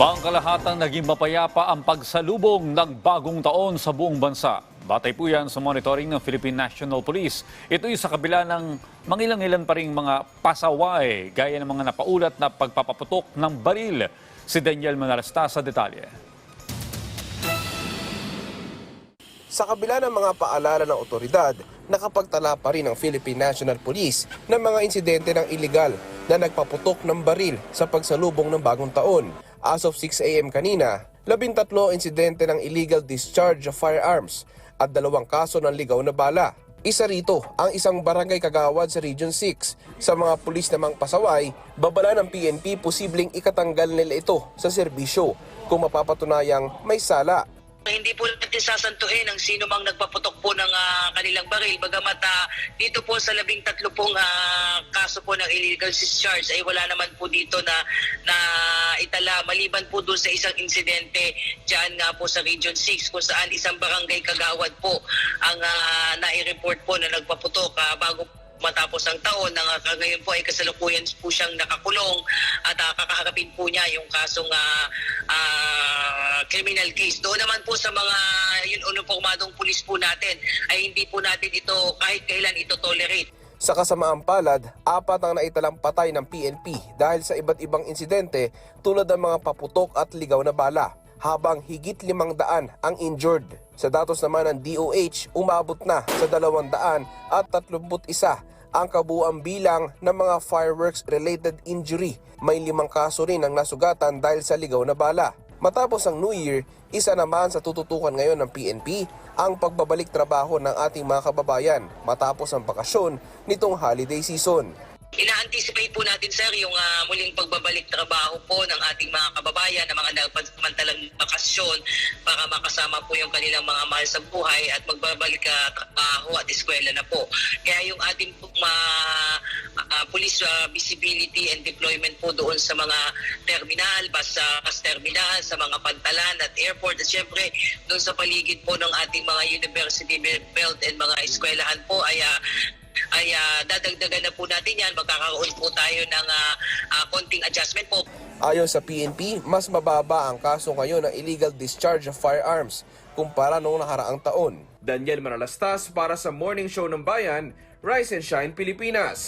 Pangkalahatang naging mapayapa ang pagsalubong ng bagong taon sa buong bansa. Batay po yan sa monitoring ng Philippine National Police. Ito'y sa kabila ng mangilang-ilan pa ring mga pasaway gaya ng mga napaulat na pagpapaputok ng baril. Si Daniel Manarasta sa detalye. Sa kabila ng mga paalala ng otoridad, nakapagtala pa rin ang Philippine National Police ng mga insidente ng iligal na nagpaputok ng baril sa pagsalubong ng bagong taon. As of 6 a.m. kanina, labintatlo insidente ng illegal discharge of firearms at dalawang kaso ng ligaw na bala. Isa rito ang isang barangay kagawad sa Region 6. Sa mga pulis namang pasaway, babala ng PNP posibleng ikatanggal nila ito sa serbisyo kung mapapatunayang may sala Hindi po natin sasantuhin ang sino mang nagpaputok po ng ah, kanilang baril. Bagamat ah, dito po sa labing tatlo pong ah, kaso po ng illegal discharge ay wala naman po dito na, na itala. Maliban po doon sa isang insidente dyan nga po sa Region 6 kung saan isang barangay kagawad po ang ah, nai-report po na nagpaputok ah, bago matapos ang taon na nga- ngayon po ay kasalukuyan po siyang nakakulong at uh, kakaharapin po niya yung kasong ah, ah, criminal case. Doon naman po sa mga yun uniformadong pulis po natin ay hindi po natin ito kahit kailan ito tolerate. Sa kasamaang palad, apat ang naitalang patay ng PNP dahil sa iba't ibang insidente tulad ng mga paputok at ligaw na bala, habang higit limang daan ang injured. Sa datos naman ng DOH, umabot na sa dalawang daan at tatlumput isa ang kabuang bilang ng mga fireworks-related injury. May limang kaso rin ang nasugatan dahil sa ligaw na bala. Matapos ang New Year, isa naman sa tututukan ngayon ng PNP ang pagbabalik trabaho ng ating mga kababayan matapos ang bakasyon nitong holiday season. Ina-anticipate po natin sir yung ah, muling pagbabalik trabaho po ng ating mga kababayan na mga nagpansamantalang bakasyon para makasama po yung kanilang mga mahal sa buhay at magbabalik ka trabaho at eskwela na po. Kaya yung ating po ma- ah, police ah, visibility and deployment po doon sa mga terminal, bus, ah, bus terminal, sa mga pantalan at airport at syempre doon sa paligid po ng ating mga university belt and mga eskwelahan po ay ah, ay ah, dadagdagan na po natin yan. Magkakaroon po tayo ng ah, ah, konting adjustment po. Ayon sa PNP, mas mababa ang kaso ngayon ng illegal discharge of firearms kumpara noong nakaraang taon. Daniel Manalastas para sa Morning Show ng Bayan, Rise and Shine Pilipinas.